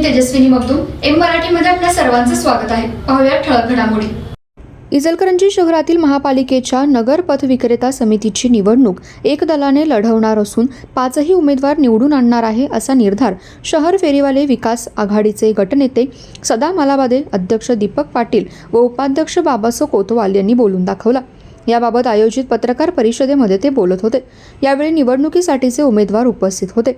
मी Tejaswini Magdum M मराठीमध्ये आपल्या सर्वांचं स्वागत आहे. पाहूया ठळक घडामोडी. इचलकरंजी शहरातील महापालिकेच्या नगर पथ विक्रेता समितीची निवडणूक एक दलाने लढवणार असून पाचही उमेदवार निवडून आणणार आहे असा निर्धार शहर फेरीवाले विकास आघाडीचे गटनेते सदा मालाबादे अध्यक्ष दीपक पाटील व उपाध्यक्ष बाबासो कोतवाल यांनी बोलून दाखवला. याबाबत आयोजित पत्रकार परिषदेमध्ये ते बोलत होते. यावेळी निवडणुकीसाठीचे उमेदवार उपस्थित होते.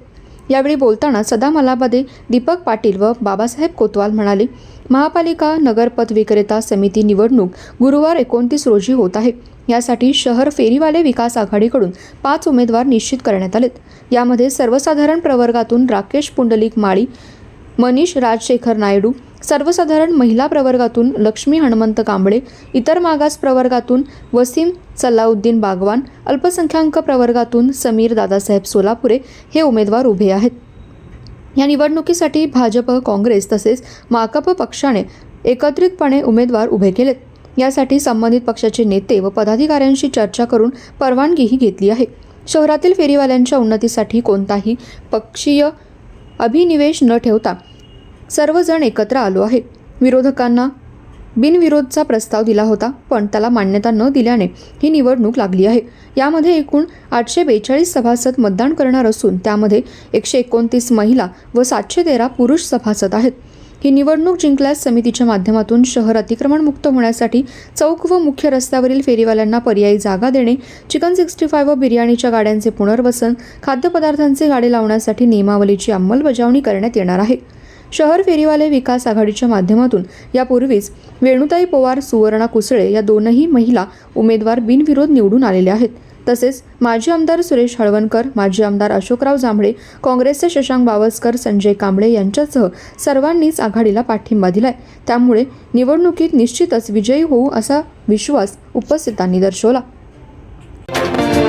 यावेळी बोलताना सदामलामध्ये दीपक पाटील व बाबासाहेब कोतवाल म्हणाले महापालिका नगरपथ विक्रेता समिती निवडणूक गुरुवार एकोणतीस रोजी होत आहे. यासाठी शहर फेरीवाले विकास आघाडीकडून पाच उमेदवार निश्चित करण्यात आलेत. यामध्ये सर्वसाधारण प्रवर्गातून राकेश पुंडलिक माळी मनीष राजशेखर नायडू सर्वसाधारण महिला प्रवर्गातून लक्ष्मी हनुमंत कांबळे इतर मागास प्रवर्गातून वसीम सल्लाउद्दीन बागवान अल्पसंख्याक प्रवर्गातून समीर दादासाहेब सोलापुरे हे उमेदवार उभे आहेत. या निवडणुकीसाठी भाजप काँग्रेस तसेच माकप पक्षाने एकत्रितपणे उमेदवार उभे केलेत. यासाठी संबंधित पक्षाचे नेते व पदाधिकाऱ्यांशी चर्चा करून परवानगीही घेतली आहे. शहरातील फेरीवाल्यांच्या उन्नतीसाठी कोणताही पक्षीय अभिनिवेश न ठेवता सर्वजण एकत्र आलो आहे विरोधकांना बिनविरोधचा प्रस्ताव दिला होता पण त्याला मान्यता न दिल्याने ही निवडणूक लागली आहे. यामध्ये एकूण आठशे बेचाळीस सभासद मतदान करणार असून त्यामध्ये एकशे एकोणतीस महिला व सातशे तेरा पुरुष सभासद आहेत. ही निवडणूक जिंकल्यास समितीच्या माध्यमातून शहर अतिक्रमणमुक्त होण्यासाठी चौक व मुख्य रस्त्यावरील फेरीवाल्यांना पर्यायी जागा देणे चिकन सिक्स्टी फाय व बिर्याणीच्या गाड्यांचे पुनर्वसन खाद्यपदार्थांचे गाडे लावण्यासाठी नियमावलीची अंमलबजावणी करण्यात येणार आहे. शहर फेरीवाले विकास आघाडीच्या माध्यमातून. यापूर्वीच वेणुताई पवार सुवर्णा कुसळे या दोनही महिला उमेदवार बिनविरोध निवडून आलेल्या आहेत. तसेच माजी आमदार सुरेश हळवणकर माजी आमदार अशोकराव जांभळे काँग्रेसचे शशांक बावस्कर संजय कांबळे यांच्यासह सर्वांनीच आघाडीला पाठिंबा दिलाय. त्यामुळे निवडणुकीत निश्चितच विजयी होऊ असा विश्वास उपस्थितांनी दर्शवला.